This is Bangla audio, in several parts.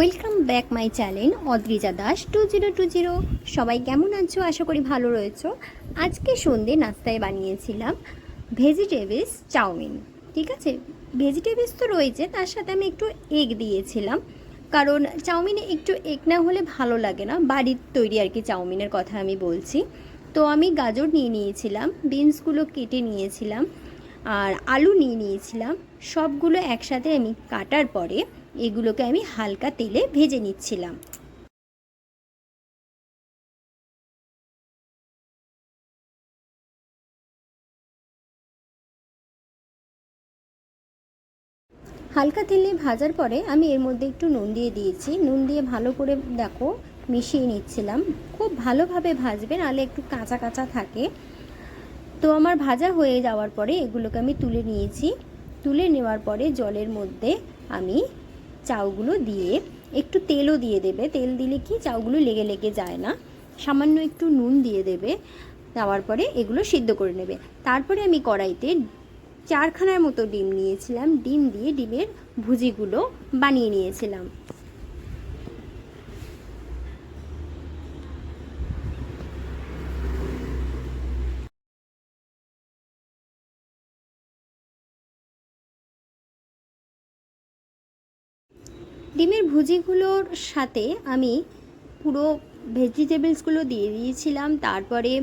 Welcome back my channel Adrija Das two zero two zero সবাই কেমন আছো? আশা করি ভালো রয়েছো। আজকে সন্ধে নাস্তায় বানিয়েছিলাম ভেজিটেবলস চাউমিন, ঠিক আছে? ভেজিটেবলস তো রয়েছে, তার সাথে আমি একটু এগ দিয়েছিলাম। কারণ চাউমিনে একটু এগ না হলে ভালো লাগে না। বাড়ির তৈরি আর কি চাউমিনের কথা আমি বলছি। তো আমি গাজর নিয়ে নিয়েছিলাম, বিনসগুলো কেটে নিয়েছিলাম, আর আলু নিয়ে নিয়েছিলাম। সবগুলো একসাথে আমি কাটার পরে এগুলোকে আমি হালকা তেলে ভেজে নিচ্ছিলাম। হালকা তেলে ভাজার পরে আমি এর মধ্যে একটু নুন দিয়ে দিয়েছি। নুন দিয়ে ভালো করে, দেখো, মিশিয়ে নিচ্ছিলাম। খুব ভালোভাবে ভাজবে, নাহলে একটু কাঁচা কাঁচা থাকে। তো আমার ভাজা হয়ে যাওয়ার পরে এগুলোকে আমি তুলে নিয়েছি। তুলে নেওয়ার পরে জলের মধ্যে আমি চাউগুলো দিয়ে একটু তেলও দিয়ে দেবে। তেল দিলে কি চাউগুলো লেগে লেগে যায় না। সামান্য একটু নুন দিয়ে দেবে। দেওয়ার পরে এগুলো সিদ্ধ করে নেবে। তারপরে আমি কড়াইতে চারখানার মতো ডিম নিয়েছিলাম। ডিম দিয়ে ডিমের ভুজিগুলো বানিয়ে নিয়েছিলাম। ডিমের ভুজিগুলোর সাথে আমি পুরো ভেজিটেবলসগুলো দিয়ে দিয়েছিলাম, তারপরে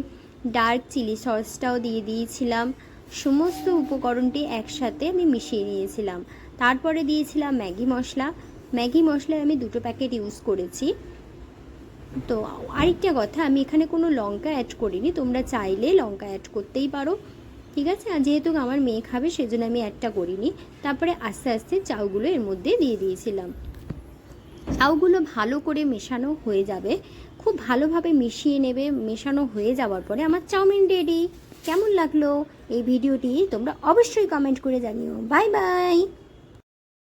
ডার্ক চিলি সসটাও দিয়ে দিয়েছিলাম, সমস্ত উপকরণটি একসাথে আমি মিশিয়ে নিয়েছিলাম। তারপরে দিয়েছিলাম ম্যাগি মশলা। ম্যাগি মশলায় আমি দুটো প্যাকেট ইউজ করেছি। তো আরেকটা কথা, আমি এখানে কোনো লঙ্কা অ্যাড করিনি, তোমরা চাইলে লঙ্কা অ্যাড করতেই পারো। ঠিক আছে? আর যেহেতু আমার মেয়ে খাবে, সেজন্য আমি অ্যাডটা করিনি। তারপরে আস্তে আস্তে চাউগুলো এর মধ্যে দিয়ে দিয়েছিলাম। চাউগুলো ভালো করে মেশানো হয়ে যাবে। খুব ভালোভাবে মিশিয়ে নেবে, মেশানো হয়ে যাওয়ার পরে আমার চাউমিন রেডি কেমন লাগল এই ভিডিওটি তোমরা অবশ্যই কমেন্ট করে জানিও। Bye bye